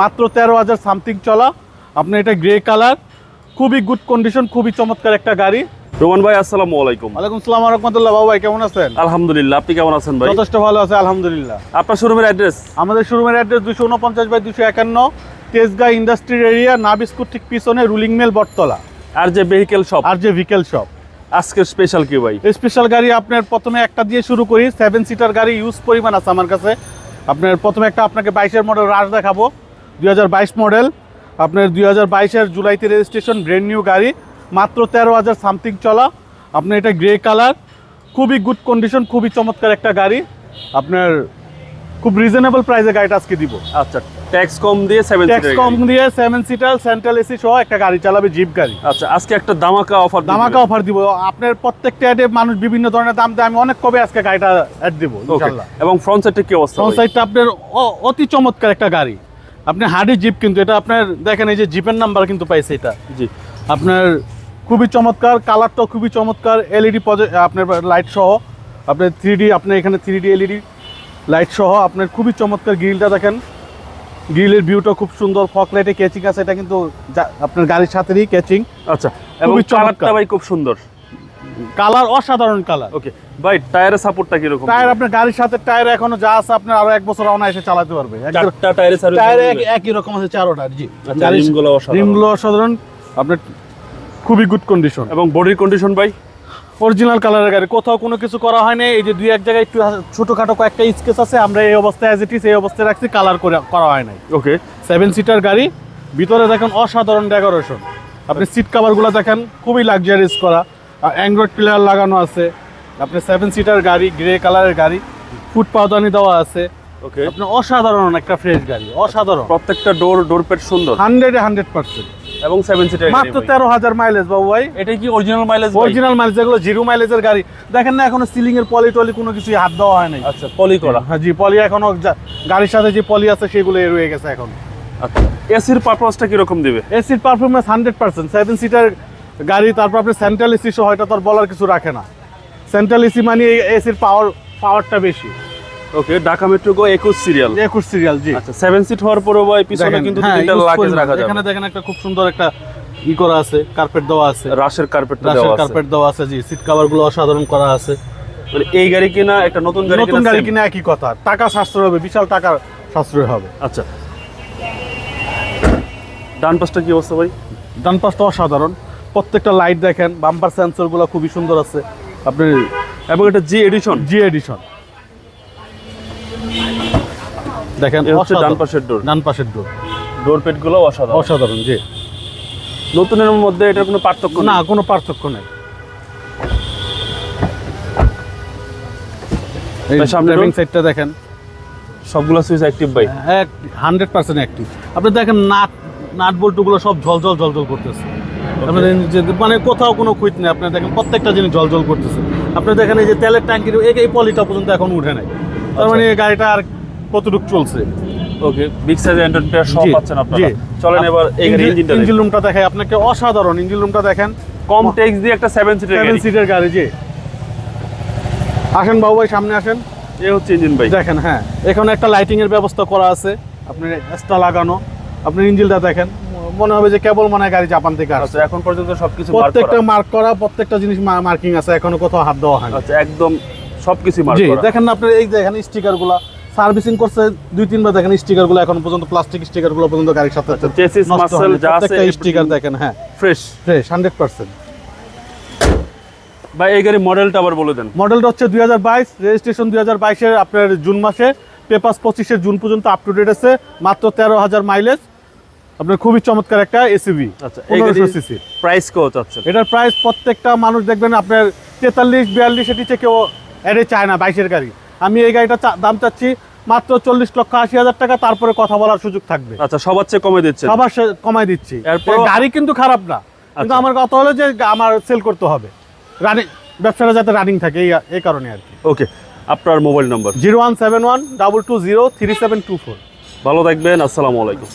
মাত্র তেরো হাজার সামথিং চলা। আপনার এটা গ্রে কালার খুবই গুড কন্ডিশন খুবই চমৎকার একটা গাড়ি। রোমান ভাই আসসালামু আলাইকুম। ওয়ালাইকুম সালাম রহমতুল্লাহ। বাবু ভাই কেমন আছেন? আলহামদুলিল্লাহ আপনি কেমন আছেন ভাই? যথেষ্ট ভালো আছে আলহামদুলিল্লাহ। আপনার শোরুমের অ্যাড্রেস আমাদের শোরুমের অ্যাড্রেস দুশো উনপঞ্চাশ বাই দুশো একান্ন তেজগাঁ ইন্ডাস্ট্রির এরিয়া নাবিস্কুট ঠিক পিছনে রুলিং মেল বটতলা। আর যে ভেহিকেল শপ আর যে ভেহিকেল শপ আজকে স্পেশাল কি ভাই? স্পেশাল গাড়ি আপনার প্রথমে একটা দিয়ে শুরু করি সেভেন সিটার গাড়ি ইউজ পরিমাণ আছে আমার কাছে। আপনার প্রথমে একটা আপনাকে বাইশের মডেল রাশ দেখাবো। দুই হাজার বাইশ মডেল আপনার দুই হাজার বাইশের জুলাইতে রেজিস্ট্রেশন ব্র্যান্ড নিউ গাড়ি মাত্র তেরো হাজার সামথিং চলা। আপনার এটা গ্রে কালার খুবই গুড কন্ডিশন খুবই চমৎকার একটা গাড়ি। আপনার খুব রিজনেবল প্রাইসে গাড়িটা আজকে দিব। আচ্ছা ট্যাক্স কম দিয়ে সেভেন ট্যাক্স কম দিয়ে সেভেন সিটার সেন্ট্রাল এসি সহ একটা গাড়ি চালাবে জিপ গাড়ি। আচ্ছা আজকে একটা দামাকা অফার দামাকা অফার দিব। আপনার প্রত্যেকটা অ্যাডে মানুষ বিভিন্ন ধরনের দাম দেয়। আমি অনেক কবে আজকে গাড়িটা অ্যাড দিব ইনশাল্লাহ এবং ফ্রন্ট সাইডটা কি অবস্থা ফ্রন্ট? সাইডটা আপনার অতি চমৎকার একটা গাড়ি। আপনি হার্ডি জিপ কিন্তু এটা আপনার দেখেন এই যে জিপের নাম্বার কিন্তু পাইছে এটা। জি। আপনার খুবই চমৎকার কালারটাও খুবই চমৎকার এলইডি আপনার লাইট সহ। আপনার থ্রি ডি আপনার এখানে থ্রি ডি এলইডি লাইট সহ। আপনার খুবই চমৎকার গ্রিলটা দেখেন। গ্রিলের ভিউটা খুব সুন্দর ফক লাইটে ক্যাচিং আছে। এটা কিন্তু আপনার গাড়ির সাথেই ক্যাচিং আচ্ছা এবং খুবই চমৎকার। ভাই খুব সুন্দর। কালার অসাধারণ কালার। ওকে ভাই টায়ারের সাপোর্টটা কি রকম টায়ার আপনার গাড়ির সাথে টায়ার এখনও যা আছে আপনার আরও এক বছর অনায়াসে চালাতে পারবে। চারটা টায়ারের সার্ভিস টায়ার এক- একই রকম আছে চারোটা জি। আচ্ছা, রিমগুলো অসাধারণ। রিমগুলো অসাধারণ। আপনার খুবই গুড কন্ডিশন এবং বডির কন্ডিশন ভাই? অরিজিনাল কালারের গাড়ি কোথাও কোনো কিছু করা হয়নি এই যে দুই এক জায়গায় একটু ছোটখাটো কয়েকটা স্কেচ আছে আমরা এই অবস্থায় অ্যাজ ইট ইস এই অবস্থায় রাখছি কালার করে করা হয় নাই। ওকে সেভেন সিটার গাড়ি ভিতরে দেখেন অসাধারণ ডেকোরেশন আপনি সিট কাভারগুলো দেখেন খুবই লাক্সারিয়াস করা। অ্যান্ড্রয়েড প্লেয়ার লাগানো আছে। আপনি সেভেন সিটার গাড়ি গ্রে কালারের গাড়ি ফুট পাউদানি দেওয়া আছে। ওকে আপনার অসাধারণ একটা ফ্রেশ গাড়ি অসাধারণ। প্রত্যেকটা ডোর ডোর পেট সুন্দর। হান্ড্রেডে হান্ড্রেড পার্সেন্ট এবং সেভেন সিটার মাত্র তেরো হাজার মাইলেজ বাবু ভাই। এটা কি অরিজিনাল মাইলেজ অরিজিনাল মাইলেজ যেগুলো জিরো মাইলেজের গাড়ি। দেখেন না এখনও সিলিং এর পলি টলি কোনো কিছু হাত দেওয়া হয় নাই। আচ্ছা পলি করা। হ্যাঁ জি পলি এখনও গাড়ির সাথে যে পলি আছে সেগুলো রয়ে গেছে এখন। আচ্ছা। এসির পারপাসটা কি রকম দিবে? এসির performance hundred percent seven seater গাড়ি তারপর আপনি সেন্ট্রাল এসি সহ এটা তো আর বলার কিছু রাখে না। সেন্ট্রাল এসি মানে এসির পাওয়ার পাওয়ারটা বেশি। ওকে ঢাকা মেট্রো গো একুশ সিরিয়াল একুশ সিরিয়াল জি। আচ্ছা সেভেন সিট হওয়ার পরেও ভাই পিছনে কিন্তু হ্যাঁ, তিনটা লাগেজ রাখা যাবে। এখানে দেখেন একটা খুব সুন্দর একটা ই করা আছে কার্পেট দেওয়া আছে। রাশের কার্পেটটা রাশের দেওয়া আছে। কার্পেট দেওয়া আছে জি সিট কাভারগুলো অসাধারণ করা আছে। মানে এই গাড়ি কিনা একটা নতুন গাড়ি নতুন গাড়ি কিনা একই কথা টাকা সাশ্রয় হবে বিশাল টাকা সাশ্রয় হবে। আচ্ছা। ডান পাশটা কি অবস্থা ভাই? ডান পাশটা অসাধারণ। প্রত্যেকটা লাইট দেখেন বাম্পার সেন্সরগুলো খুবই সুন্দর আছে। আপনি এবং এটা জি এডিশন জি এডিশন দেখেন ডান পাশের ডোর ডান পাশের ডোর ডোর পেটগুলো অসাধারণ। অসাধারণ জি। নতুনের মধ্যে এটার কোনো পার্থক্য না কোনো পার্থক্য নেই। ড্রাইভিং সাইডটা দেখেন। সবগুলো সুইচ অ্যাক্টিভ ভাই। হান্ড্রেড পার্সেন্ট অ্যাক্টিভ আপনি দেখেন নাট নাট বল্টুগুলো সব ঝলঝল ঝলঝল করতেছে। আপনি দেখেন যে মানে কোথাও কোনো কুইট নেই। আপনি দেখেন প্রত্যেকটা জিনিস ঝলঝল করতেছে। আপনি দেখেন এই যে তেলের ট্যাঙ্কির এই পলিটা পর্যন্ত এখন উঠে নাই। তার মানে গাড়িটা আর কতটুকু চলছে? Okay big size android player সব পাচ্ছেন আপনারা। চলেন এবার এই গাড়ি ইঞ্জিনটা ইঞ্জিন রুমটা দেখাই। আপনাকে অসাধারণ ইঞ্জিন রুমটা দেখেন। কম ট্যাক্স দিয়ে একটা সিটের সিটের গাড়ি। জি। আসেন বাবু ভাই সামনে আসেন। এই হচ্ছে ইঞ্জিন ভাই। দেখেন হ্যাঁ। এখানে একটা লাইটিং এর ব্যবস্থা করা আছে। আপনার এক্সট্রা লাগানো। আপনি ইঞ্জিনটা দেখেন। মনে হবে যে কেবল মনে গাড়ি জাপান থেকে আসছে। আচ্ছা এখন পর্যন্ত সবকিছু প্রত্যেকটা মার্ক করা প্রত্যেকটা জিনিস মার্কিং আছে এখনও কোথাও হাত দেওয়া হয় আচ্ছা একদম সবকিছু মার্ক করা। দেখেন না আপনার এই দেখেন স্টিকারগুলা সার্ভিসিং করছে দুই তিনবার দেখেন স্টিকারগুলো এখন পর্যন্ত প্লাস্টিক স্টিকারগুলো পর্যন্ত গাড়ির সাথে আছে চেসিস মাসেল যা আছে স্টিকার দেখেন হ্যাঁ। ফ্রেশ ফ্রেশ হান্ড্রেড পার্সেন্ট ভাই এই গাড়ি মডেলটা আবার বলে দেন। মডেলটা হচ্ছে দুই হাজার বাইশ রেজিস্ট্রেশন দুই হাজার বাইশের আপনার জুন মাসে পেপাস পঁচিশের জুন পর্যন্ত আপ টু ডেট আছে মাত্র তেরো হাজার মাইলেজ আপনার খুবই চমৎকার একটা এসিবি আচ্ছা সিসি প্রাইস কত চাচ্ছেন? এটার প্রাইস প্রত্যেকটা মানুষ দেখবেন আপনার তেতাল্লিশ বিয়াল্লিশ এটি কেউ এড়ে চায় না বাইশের গাড়ি। আমি এই গাড়িটা দাম চাচ্ছি মাত্র চল্লিশ লক্ষ আশি হাজার টাকা তারপরে কথা বলার সুযোগ থাকবে। আচ্ছা সবার চেয়ে কমে দিচ্ছে সবার কমাই দিচ্ছি। গাড়ি কিন্তু খারাপ না। কিন্তু আচ্ছা। আমার কথা হলো যে আমার সেল করতে হবে। রানিং ব্যবসাটা যাতে রানিং থাকে এই এই কারণে আর কি। ওকে আপনার mobile number zero one seven one double two zero three seven two four. ভালো থাকবেন আসসালামু আলাইকুম।